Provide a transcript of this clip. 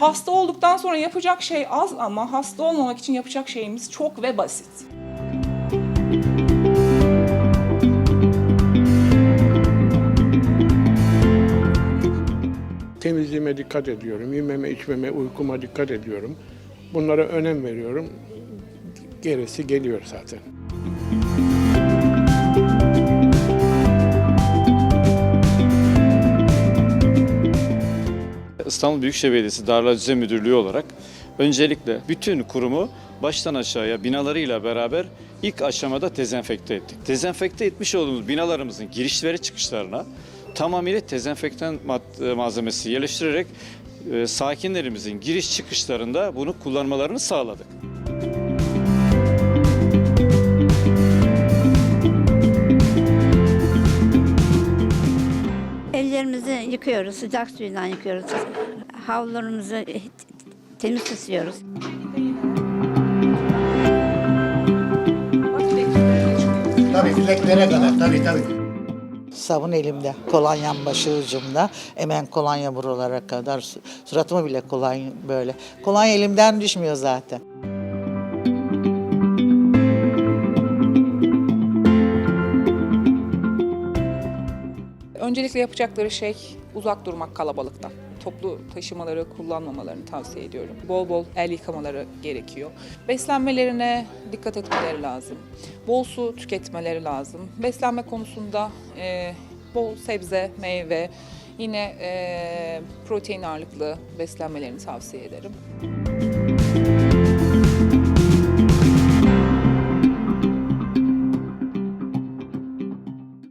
Hasta olduktan sonra yapacak şey az ama hasta olmamak için yapacak şeyimiz çok ve basit. Temizliğime dikkat ediyorum, yememe, içmeme, uykuma dikkat ediyorum. Bunlara önem veriyorum. Gerisi geliyor zaten. İstanbul Büyükşehir Belediyesi Darülacizye Müdürlüğü olarak öncelikle bütün kurumu baştan aşağıya binalarıyla beraber ilk aşamada dezenfekte ettik. Dezenfekte etmiş olduğumuz binalarımızın giriş ve çıkışlarına tamamıyla dezenfektan mad- malzemesi yerleştirerek e, sakinlerimizin giriş çıkışlarında bunu kullanmalarını sağladık. Ellerimizi yıkıyoruz, sıcak suyla yıkıyoruz. Havlularımızı temiz tutuyoruz. Tabii bileklere kadar tabii tabii. Sabun elimde, kolonyam başı ucumda. Hemen kolonya buralara kadar. Su- Suratımı bile kolonya böyle. Kolonya elimden düşmüyor zaten. Öncelikle yapacakları şey uzak durmak kalabalıktan. Toplu taşımaları kullanmamalarını tavsiye ediyorum. Bol bol el yıkamaları gerekiyor. Beslenmelerine dikkat etmeleri lazım. Bol su tüketmeleri lazım. Beslenme konusunda e, bol sebze, meyve, yine e, protein ağırlıklı beslenmelerini tavsiye ederim.